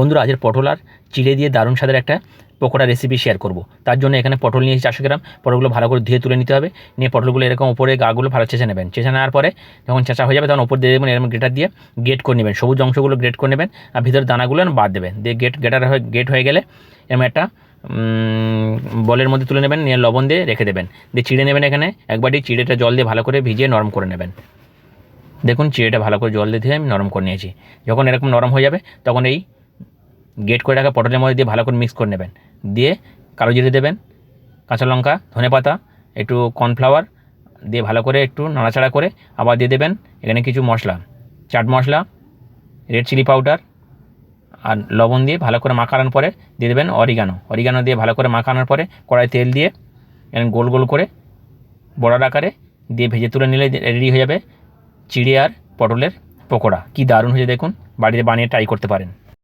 বন্ধুরা আজের পটল আর চিড়ে দিয়ে দারুণ স্বাদের একটা পকোড়া রেসিপি শেয়ার করব। তার জন্য এখানে পটল নিয়েছি চারশো গ্রাম। পটলগুলো ভালো করে ধুয়ে তুলে নিতে হবে। নিয়ে পটলগুলো এরকম উপরে গাগুলো ভালো চেঁচে নেবেন। চেঁচে নেওয়ার পরে যখন চেঁচা হয়ে যাবে তখন ওপর দিয়ে দেবেন এরকম গ্রেটার দিয়ে গেট করে নেবেন। সবুজ অংশগুলো গ্রেট করে নেবেন আর ভিতরের দানাগুলো বাদ দেবেন। দিয়ে গেট গেটার হয়ে গেট হয়ে গেলে এরকম একটা বলের মধ্যে তুলে নেবেন। নিয়ে লবণ দিয়ে রেখে দেবেন। দিয়ে চিড়ে নেবেন এখানে। একবারটি চিড়েটা জল দিয়ে ভালো করে ভিজিয়ে নরম করে নেবেন। দেখুন চিড়েটা ভালো করে জল দিয়ে ধুয়ে আমি নরম করে নিয়েছি। যখন এরকম নরম হয়ে যাবে তখন এই গেট করে রাখা পটলের মধ্যে দিয়ে ভালো করে মিক্স করে নেবেন। দিয়ে কালো জিরে দেবেন, কাঁচা লঙ্কা, ধনে পাতা, একটু কর্নফ্লাওয়ার দিয়ে ভালো করে একটু নাড়াচাড়া করে আবার দিয়ে দেবেন এখানে কিছু masala. Chaat masala red chilli powder আর লবণ দিয়ে ভালো করে মাখানোর পরে দিয়ে দেবেন অরিগানো অরিগানো দিয়ে ভালো করে মাখানোর পরে কড়াই তেল দিয়ে এরকম গোল গোল করে বড়ার আকারে দিয়ে ভেজে তুলে নিলে রেডি হয়ে যাবে চিড়ে আর পটলের পকোড়া। কি দারুণ হয়েছে দেখুন, বাড়িতে বানিয়ে ট্রাই করতে পারেন।